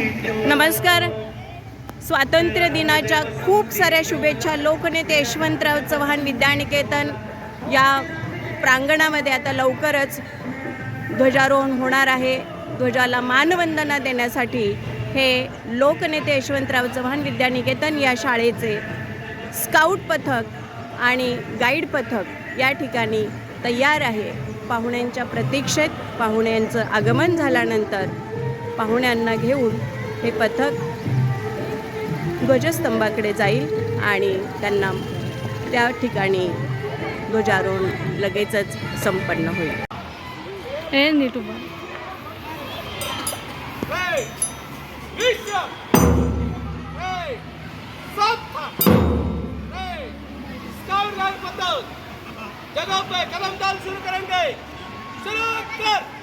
नमस्कार. स्वातंत्र्य दिनाच्या खूप साऱ्या शुभेच्छा लोकनेते यशवंतराव चव्हाण विद्यानिकेतन या प्रांगणामध्ये आता लवकरच ध्वजारोहण होणार आहे. ध्वजाला मानवंदना देण्यासाठी हे लोकनेते यशवंतराव चव्हाण विद्यानिकेतन या शाळेचे स्काउट पथक आणि गाईड पथक या ठिकाणी तयार आहे. पाहुण्यांच्या प्रतीक्षेत पाहुण्यांचं आगमन झाल्यानंतर पाहुण्यांना घेऊन हे पथक ध्वजस्तंभाकडे जाईल आणि त्यांना त्या ठिकाणी ध्वजारोहण लगेचच संपन्न होईल. हे नीट कदम डाल शुरू करेंगे शुरू कर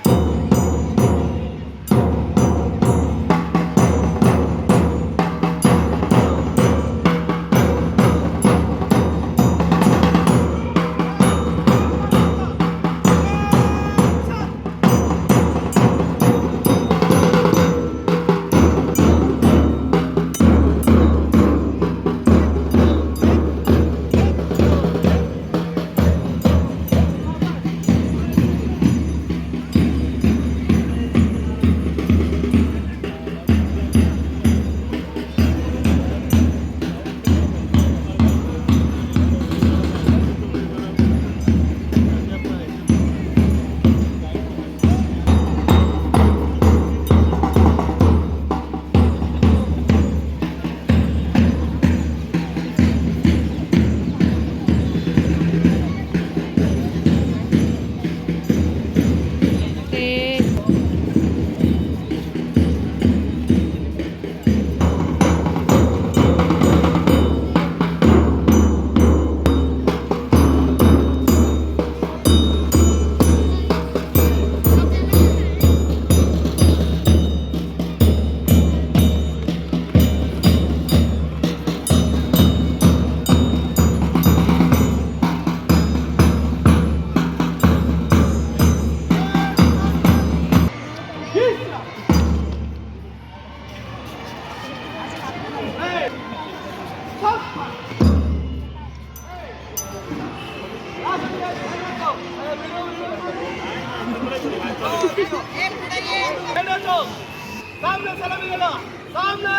सामने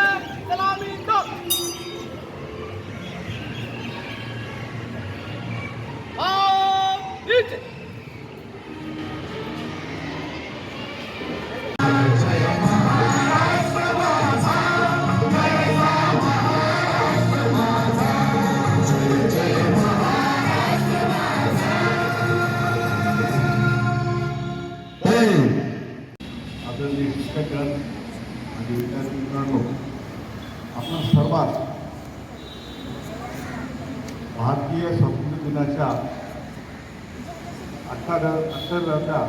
सलामी भारतीय स्वातंत्र्य दिनाच्या अठरा अठराव्या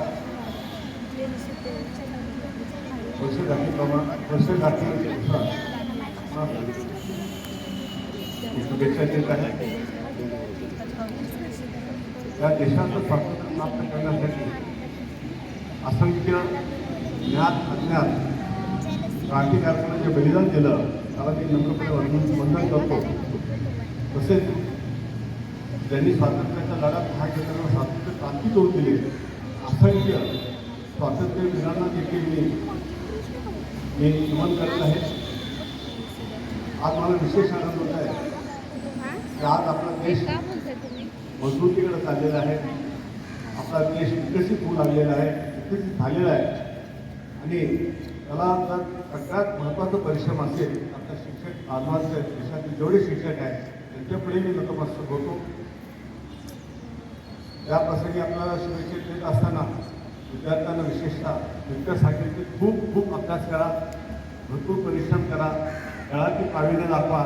वर्षगाठीप्रमाणे वर्षगाठीनुसार शुभेच्छा देत आहे. या देशाचं स्वातंत्र्य प्राप्त करण्यासाठी असंख्य ज्ञात अज्ञात क्रांतिकारकांना जे बलिदान दिलं त्याला मी नम्रपणे वर्णन वंदन करतो. तसेच ज्यांनी स्वातंत्र्याच्या लढ्यात भाग घेताना स्वातंत्र्य क्रांती करून दिली. असंख्य स्वातंत्र्य वीरांना देखील मी. मी नमन करत आहे. आज मला विशेष आनंद होत आहे. की आज आपला देश मजबूतीकडे चाललेला आहे. आपला देश विकसित होऊ लागलेला आहे. विकसित झालेला आहे. आणि त्याला जर सगळ्यात महत्त्वाचा परिश्रम असेल आता शिक्षक बांधवांचे देशातील जेवढे शिक्षक आहेत त्यांच्यापुढे मी नतमस्तक होतो या प्रसंगी आपल्याला शुभेच्छा देत असताना विद्यार्थ्यांना विशेषतः सांगेल की खूप खूप अभ्यास करा भरपूर परिश्रम करा खेळाची प्रावीण्य दाखवा.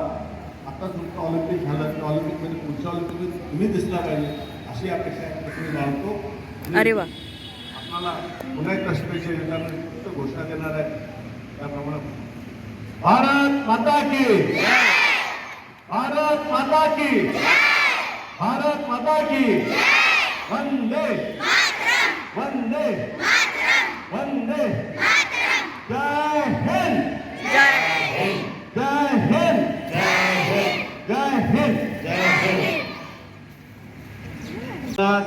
आता तुमचं ऑलिम्पिक झालं की ऑलिम्पिकमध्ये पुढच्या ऑलिम्पिकमध्ये तुम्ही दिसला पाहिजे अशी अपेक्षा ठिकाणी बाळगतो. अरे वा. आपल्याला पुन्हा एकदा शुभेच्छा देताना फक्त घोषणा देणार आहे. त्याप्रमाणे भारत माता की भारत माता की भारत माता की वंदे। वंदे। वंदे। जय हिंद। जय हिंद। जय हिंद। जय हिंद। जय हिंद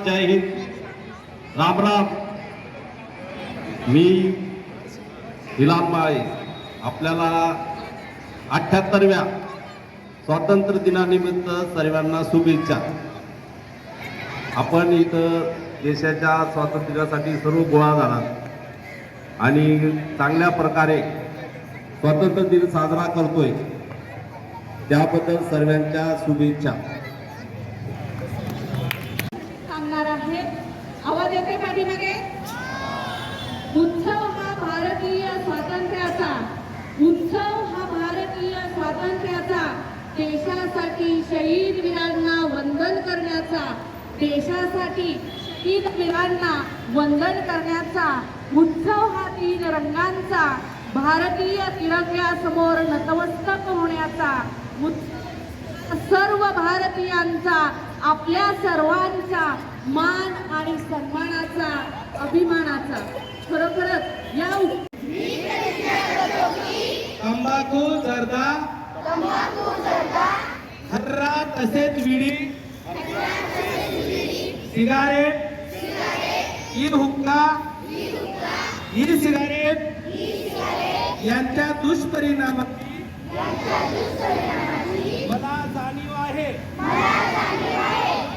जय हिंद राम राम। मी निलामबाई आपल्याला अठ्ठ्याहत्तरव्या स्वातंत्र्य दिनानिमित्त सर्वांना शुभेच्छा. आपण इथं देशाच्या स्वातंत्र्यासाठी सर्व गोळा झाला आणि चांगल्या प्रकारे स्वातंत्र्य दिन साजरा करतोय त्याबद्दल सर्वांच्या शुभेच्छा. सांगणार आहे आवाज येते पाठीमागे? उत्सव हा भारतीय स्वातंत्र्याचा उत्सव हा भारतीय स्वातंत्र्याचा देशासाठी शहीद वीरांना वंदन करण्याचा देशासाठी शहीद वीरांना वंदन करण्याचा उत्सव हा तीन रंगांचा भारतीय तिरंग्यासमोर नतमस्तक होण्याचा सर्व भारतीयांचा आपल्या सर्वांचा मान आणि सन्मानाचा अभिमानाचा. खरोखरच या उ- तंबाखू जर्दा. हर्रा तसेच विडी. सिगारेट ईद हुक्का ईद सिगारेट यांच्या दुष्परिणामाची मला जाणीव आहे.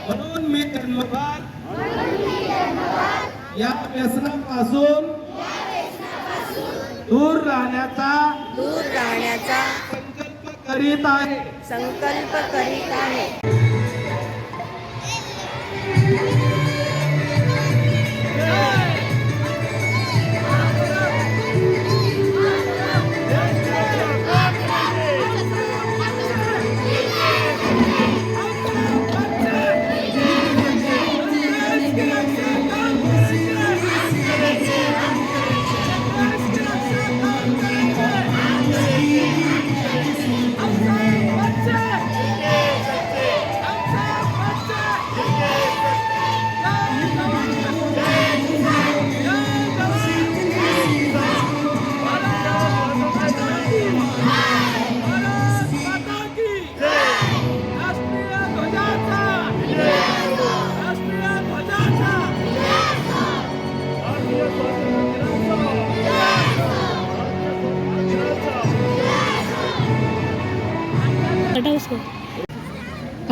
म्हणून मी जन्मभर या व्यसनापासून दूर राहण्याचा दूर राहण्याचा संकल्प करीत आहे. संकल्प करीत आहे. Thank you.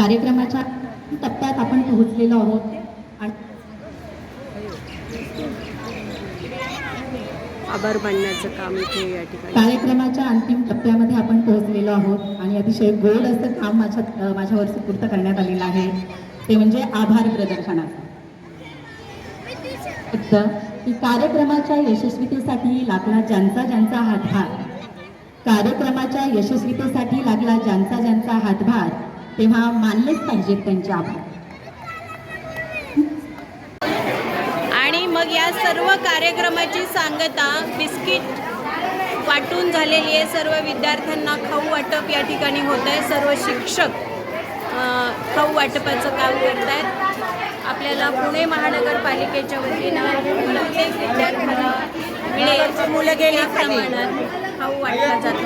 कार्यक्रमाच्या टप्प्यात आपण पोहोचलेलो आहोत. आणि आभार मानण्याचं काम इथे या ठिकाणी. कार्यक्रमाच्या अंतिम टप्प्यामध्ये आपण पोहोचलेलो आहोत. आणि अतिशय गोड असं काम माझ्या माझ्यावर सुपूर्त करण्यात आलेलं आहे. ते म्हणजे आभार प्रदर्शनाचं. फक्त की कार्यक्रमाच्या यशस्वीतेसाठी लागला ज्यांचा ज्यांचा हातभार. कार्यक्रमाच्या यशस्वीतेसाठी लागला ज्यांचा ज्यांचा हातभार. तेव्हा मानलेच पाहिजेत त्यांचे आभार. आणि मग या सर्व कार्यक्रमाची सांगता बिस्किट वाटून झालेली आहे. सर्व विद्यार्थ्यांना खाऊ वाटप या ठिकाणी होत आहे. सर्व शिक्षक खाऊ वाटपाचं काम करत आहेत आपल्याला पुणे महानगरपालिकेच्या वतीनं प्रत्येक विद्यार्थ्याला मिळेल मुलं गेली प्रमाणात खाऊ वाटला जातो.